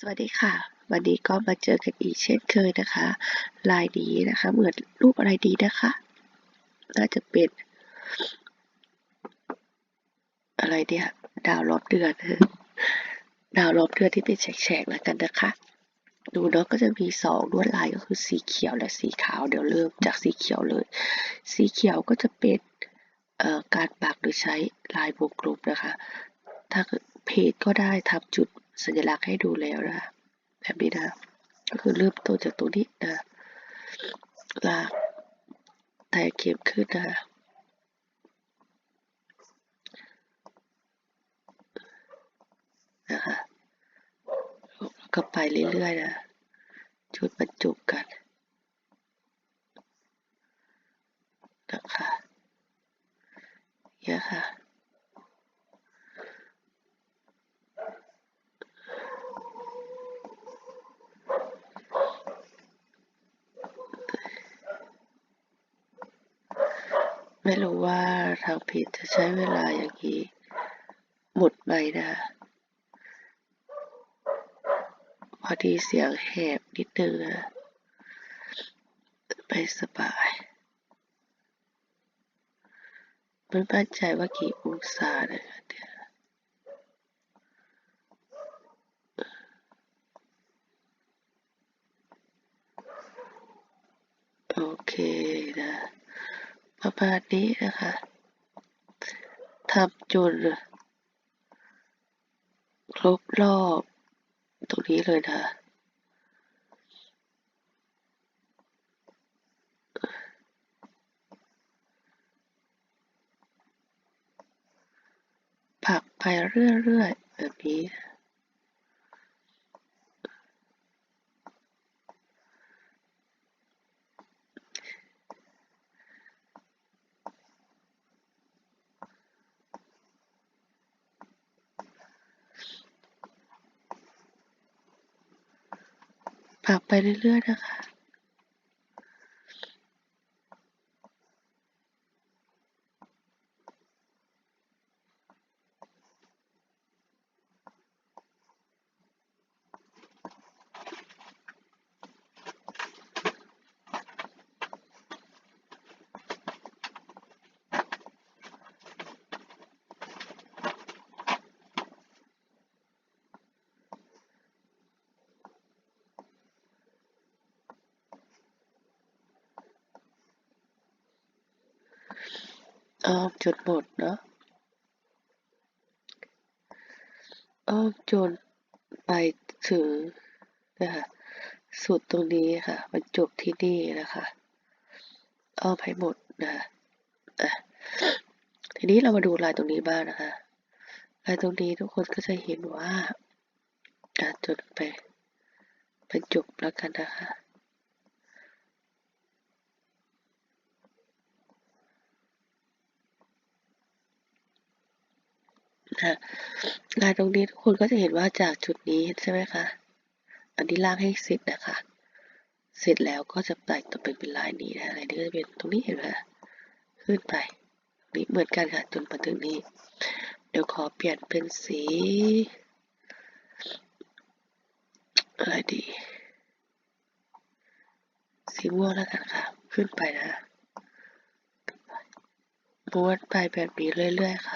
สวัสดีค่ะ วันนี้ก็มาเจอกันอีกเช่นเคยนะคะ ลายนี้นะคะ เหมือนรูปอะไรดีนะคะ น่าจะเป็น อะไรเนี่ย ดาวรอบเดือน ดาวรอบเดือนที่เป็นแฉกๆแล้วกันนะคะ ดูเนาะก็จะมีสองลวดลายก็คือสีเขียวและสีขาว เดี๋ยวเริ่มจากสีเขียวเลย สีเขียวก็จะเป็นการปักโดยใช้ลายวงกลมนะคะ ถ้าเพจก็ได้ทำจุด สัญลักษณ์ให้ดูแล้วนะคะแบบนี้นะก็คือเริ่มต้นจากตัวนี้นะลากแตะเข็มขึ้นนะนะคะแล้วก็ไปเรื่อยๆนะ จุดบรรจุกันนะคะเนี่ยค่ะ ไม่รู้ว่าทางเพจจะใช้เวลาอย่างนี้ หมดไหมนะ พอดีเสียงแหบนิดนึงนะไม่สบายไม่มั่นใจว่ากี่องศานะคะเนี่ยโอเคนะ ประมาณนี้นะคะทำจนครบรอบตรงนี้เลยนะผักไปเรื่อยๆแบบนี้ ผักไปเรื่อย ๆ นะคะ อ้อมจนหมดเนาะอ้อมจนไปถึงนะคะสุดตรงนี้ค่ะมันจบที่นี่นะคะอ้อมให้หมดนะคะอะทีนี้เรามาดูลายตรงนี้บ้างนะคะลายตรงนี้ทุกคนก็จะเห็นว่าอะจนไปบรรจบแล้วกันนะคะ นะลายตรงนี้ทุกคนก็จะเห็นว่าจากจุดนี้ใช่ไหมคะ อันนี้ลากให้เสร็จนะคะ เสร็จแล้วก็จะแตกตัวเป็นเป็นลายนี้นะลายนี้ก็จะเป็นตรงนี้เห็นไหมขึ้นไปนี้เหมือนกันค่ะจนมาถึงนี้ เดี๋ยวขอเปลี่ยนเป็นสีอะไรดีสีม่วงแล้วกันค่ะ ขึ้นไปนะม้วนไปแบบนี้เรื่อยๆค่ะ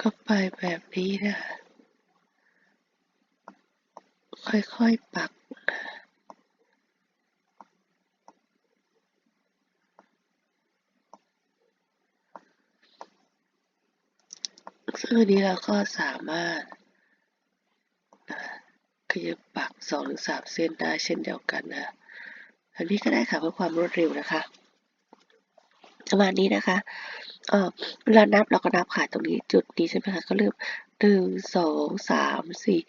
ก็ไปแบบนี้นะค่อยๆปัก ซึ่งอันนี้เราก็สามารถขยับปักสองหรือสามเส้นได้เช่นเดียวกันนะอันนี้ก็ได้ค่ะเพื่อความรวดเร็วนะคะประมาณนี้นะคะ เออเวลานับเราก็นับค่ะตรงนี้จุดนี้ใช่ไหมคะก็เริ่มหนึ่งสองสามสี่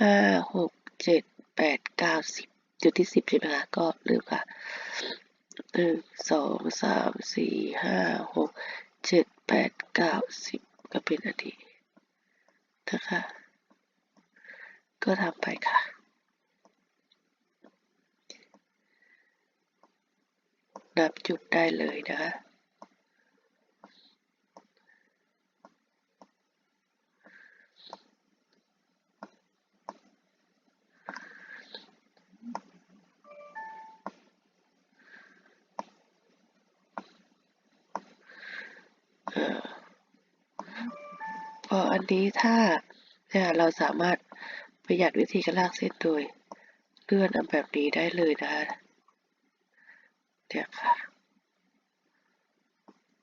ห้าหกเจ็ดแปดเก้าสิบจุดที่สิบใช่ไหมคะก็เริ่มค่ะหนึ่งสองสามสี่ห้าหกเจ็ดแปดเก้าสิบก็เป็นอันนี้นะคะ ก็ทำไปค่ะนับจุดได้เลยนะคะ พออันนี้ถ้าเนี่ยเราสามารถประหยัดวิธีการลากเส้นโดยเลื่อนเอาแบบนี้ได้เลยนะคะเนี่ยค่ะ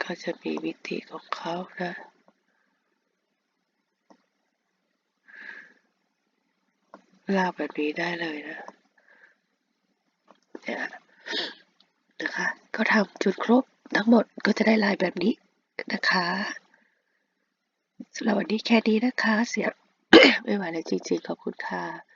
ก็จะมีวิธีของเขานะลากแบบนี้ได้เลยนะเนี่ยนะคะ ก็ทำจุดครบทั้งหมดก็จะได้ลายแบบนี้นะคะ สำหรับวันนี้แค่นี้นะคะ เสียงไม่ไหวแล้วจริงๆ ขอบคุณค่ะ